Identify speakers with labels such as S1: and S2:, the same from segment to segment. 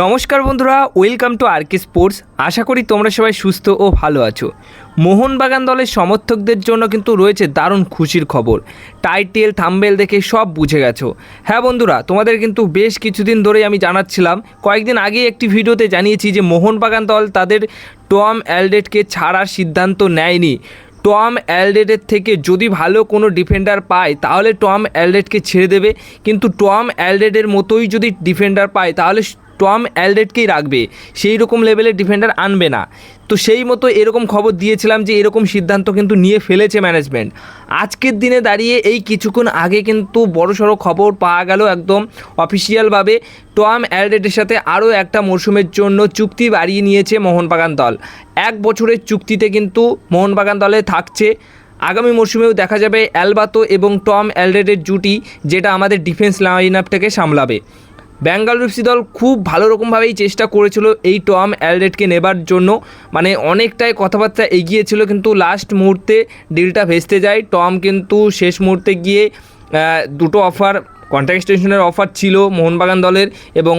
S1: নমস্কার বন্ধুরা, welcome to R K sports. আশা করি তোমরা সবাই সুস্থ ও ভালো আছো। মোহনবাগান দলের সমর্থকদের জন্য কিন্তু রয়েছে দারুণ খুশির খবর। টাইটেল, থাম্বেল দেখে সব বুঝে গেছো। হ্যাঁ বন্ধুরা, তোমাদের কিন্তু বেশ কিছুদিন ধরেই আমি জানাচ্ছিলাম, কয়েকদিন আগে একটি ভিডিওতে জানিয়েছি যে মোহনবাগান দল তাদের টম অ্যালডেটকে ছাড়ার সিদ্ধান্ত নেয়নি। টম অ্যালডেটের থেকে যদি ভালো কোনো ডিফেন্ডার পায়, তাহলে টম অ্যালডেটকে ছেড়ে দেবে। কিন্তু টম অ্যালডেটের মতোই যদি ডিফেন্ডার পায়, তাহলে টম অ্যালডেটকেই রাখবে, সেই রকম লেভেলের ডিফেন্ডার আনবে না। তো সেই মতো এরকম খবর দিয়েছিলাম যে এরকম সিদ্ধান্ত কিন্তু নিয়ে ফেলেছে ম্যানেজমেন্ট আজকের দিনে দাঁড়িয়ে এই কিছুক্ষণ আগে কিন্তু বড়সড় খবর পাওয়া গেল একদম অফিসিয়ালভাবে টম অ্যালডেটের সাথে আরও একটা মরশুমের জন্য চুক্তি বাড়িয়ে নিয়েছে মোহনবাগান দল। এক বছরের চুক্তিতে কিন্তু মোহনবাগান দলে থাকছে। আগামী মরশুমেও দেখা যাবে অ্যালবাতো এবং টম অ্যালডেটের জুটি, যেটা আমাদের ডিফেন্স লাইন আপটাকে সামলাবে। ব্যাঙ্গালোর এফসি দল খুব ভালো রকমভাবেই চেষ্টা করেছিল এই টম অ্যালডেটকে নেবার জন্য। মানে অনেকটাই কথাবার্তা এগিয়েছিল কিন্তু লাস্ট মুহূর্তে ডিলটা ভেস্তে যায়। টম কিন্তু শেষ মুহূর্তে গিয়ে দুটো অফার কন্ট্রাক্ট এক্সটেনশনের অফার ছিল মোহনবাগান দলের এবং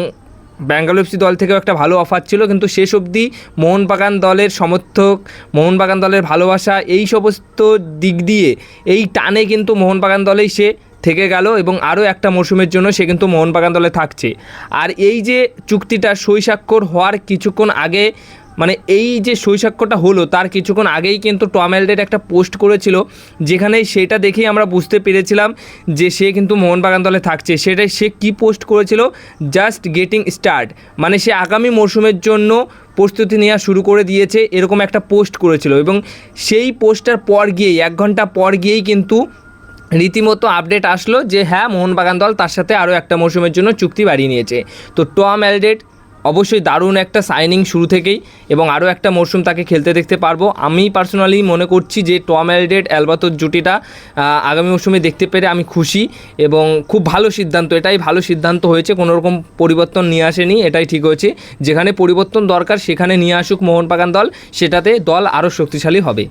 S1: ব্যাঙ্গালোর এফসি দল থেকেও একটা ভালো অফার ছিল, কিন্তু শেষ অবধি মোহনবাগান দলের সমর্থক, মোহনবাগান দলের ভালোবাসা, এই সমস্ত দিক দিয়ে, এই টানে কিন্তু মোহনবাগান দলেই সে থেকে গেল এবং আরও একটা মরশুমের জন্য সে কিন্তু মোহনবাগান দলে থাকছে। আর এই যে চুক্তিটা সই স্বাক্ষর হওয়ার কিছুক্ষণ আগে মানে এই যে স্বাক্ষরটা হলো, তার কিছুক্ষণ আগেই কিন্তু টম অ্যালডেট একটা পোস্ট করেছিল, যেখানে সেটা দেখেই আমরা বুঝতে পেরেছিলাম যে সে কিন্তু মোহনবাগান দলে থাকছে। সেটাই সে কি পোস্ট করেছিল? Just getting start. মানে সে আগামী মরশুমের জন্য প্রস্তুতি নেওয়া শুরু করে দিয়েছে, এরকম একটা পোস্ট করেছিল। এবং সেই পোস্টটার পর গিয়েই, এক ঘণ্টা পর গিয়েই কিন্তু রীতিমতো আপডেট আসলো যে হ্যাঁ মোহনবাগান দল তার সাথে আরও একটা মরশুমের জন্য চুক্তি বাড়িয়ে নিয়েছে। তো টম অ্যালডেট অবশ্যই দারুণ একটা সাইনিং শুরু থেকেই এবং আরও একটা মরশুম তাকে খেলতে দেখতে পারব। আমি পার্সোনালি মনে করছি যে, টম অ্যালডেট অ্যালবাতোর জুটিটা আগামী মরশুমে দেখতে পেরে আমি খুশি এবং খুব ভালো সিদ্ধান্ত, এটাই ভালো সিদ্ধান্ত হয়েছে কোনো রকম পরিবর্তন নিয়ে আসেনি, এটাই ঠিক হয়েছে। যেখানে পরিবর্তন দরকার, সেখানে নিয়ে আসুক মোহনবাগান দল, সেটাতে দল আরও শক্তিশালী হবে।